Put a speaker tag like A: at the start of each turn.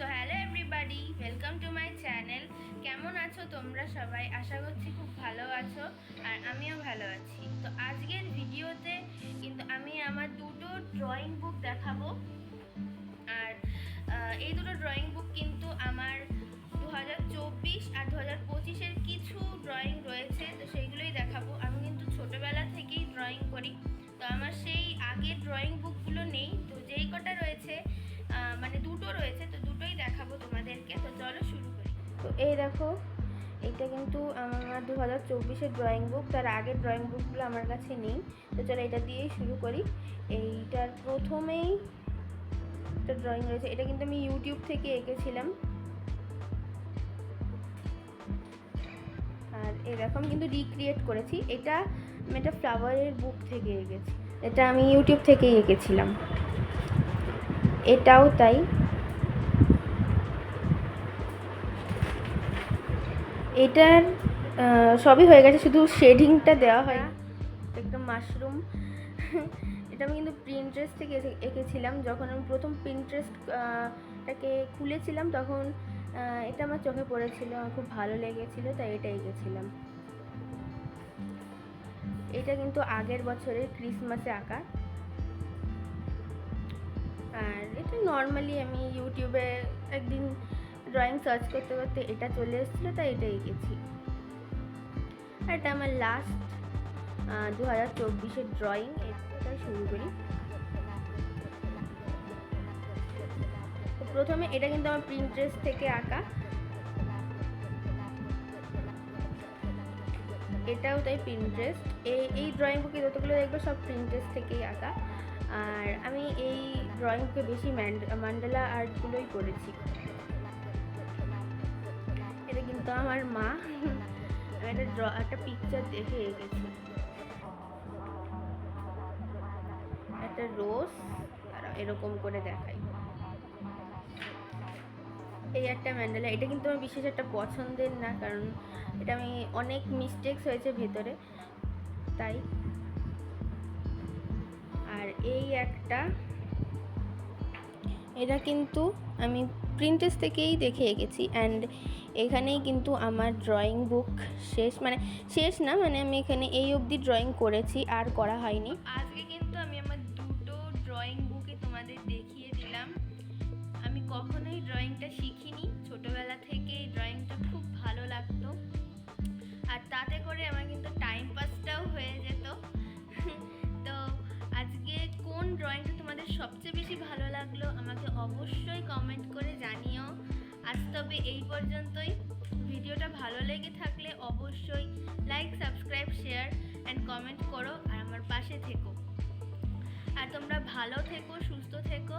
A: So hello everybody welcome to my channel কেমন আছো তোমরা সবাই? আশা করছি খুব ভালো আছো আর আমিও ভালো আছি। তো আজকের ভিডিওতে কিন্তু আমি আমার দুটো ড্রয়িং বুক দেখাবো। আর এই দুটো ড্রয়িং বুক কিন্তু আমার দু হাজার চব্বিশ আর দু হাজার পঁচিশের কিছু ড্রয়িং রয়েছে, তো সেইগুলোই দেখাবো। আমি কিন্তু ছোটোবেলা থেকেই ড্রয়িং করি। তো আমার সেই আগের ড্রয়িং বুকগুলো নেই। তো যেই কটা রয়েছে মানে দুটো রয়েছে, তো দুটোই দেখাবো তোমাদেরকে। তো চলো শুরু করি। তো এই দেখো, এটা কিন্তু আমার দু হাজার চব্বিশের ড্রয়িং বুক তার আগের ড্রয়িং বুকগুলো আমার কাছে নেই। তো চলো এটা দিয়েই শুরু করি। এইটার প্রথমেই একটা ড্রয়িং রয়েছে, এটা কিন্তু আমি ইউটিউব থেকে এঁকেছিলাম। আর এরকম কিন্তু রিক্রিয়েট করেছি। এটা আমি একটা ফ্লাওয়ারের বুক থেকে এঁকেছি। এটা আমি ইউটিউব থেকেই এঁকেছিলাম। এটাও তাই। এটার সবই হয়ে গেছে, শুধু শেডিংটা দেওয়া হয়। একটা মাশরুম এটা আমি কিন্তু প্রিন্টারেস্ট থেকে এঁকেছিলাম। যখন আমি প্রথম প্রিন্টারেস্ট টাকে খুলেছিলাম, তখন এটা আমার চোখে পড়েছিল, আমার খুব ভালো লেগেছিল, তাই এটা এঁকেছিলাম। এটা কিন্তু আগের বছরের ক্রিসমাসে আঁকা। আর এটা নর্মালি আমি ইউটিউবে একদিন ড্রয়িং সার্চ করতে করতে এটা চলে এসেছিল, তাই এটা এঁকেছি। এটা আমার লাস্ট দু হাজার চব্বিশের ড্রয়িং এটা শুরু করি। প্রথমে এটা কিন্তু আমার প্রিন্টারেস্ট থেকে আঁকা। এটাও তাই প্রিন্টারেস্ট এই এই ড্রয়িং বুকে যতগুলো দেখবে সব প্রিন্টারেস্ট থেকেই আঁকা। আর আমি এই ড্রয়িং বুকে বেশি ম্যান্ডেলা আর্টগুলোই করেছি। এটা কিন্তু আমার মা। আমি একটা ড্র, একটা পিকচার দেখে এঁকেছি। একটা রোজ আর এরকম করে দেখাই। এই একটা ম্যান্ডেলা, এটা কিন্তু আমার বিশেষ একটা পছন্দের না, কারণ এটা আমি অনেক মিস্টেকস হয়েছে ভেতরে, তাই। আর এই একটা, এটা কিন্তু আমি প্রিন্টেস থেকেই দেখে এঁকেছি অ্যান্ড এখানেই কিন্তু আমার ড্রয়িং বুক শেষ মানে শেষ না মানে আমি এখানে এই অবধি ড্রয়িং করেছি, আর করা হয়নি। আজকে কিন্তু আমি আমার দুটো ড্রয়িং বুকে তোমাদের ড্রয়িংটা শিখিনি। ছোটোবেলা থেকে ড্রয়িংটা খুব ভালো লাগতো। আর তাতে করে আমার কিন্তু টাইম পাসটাও হয়ে যেত। তো আজকে কোন ড্রয়িংটা তোমাদের সবচেয়ে বেশি ভালো লাগল আমাকে অবশ্যই কমেন্ট করে জানিও। আজ তবে এই পর্যন্তই। ভিডিওটা ভালো লেগে থাকলে অবশ্যই like subscribe share and comment করো আর আমার পাশে থেকো। আর তোমরা ভালো থেকো, সুস্থ থেকো।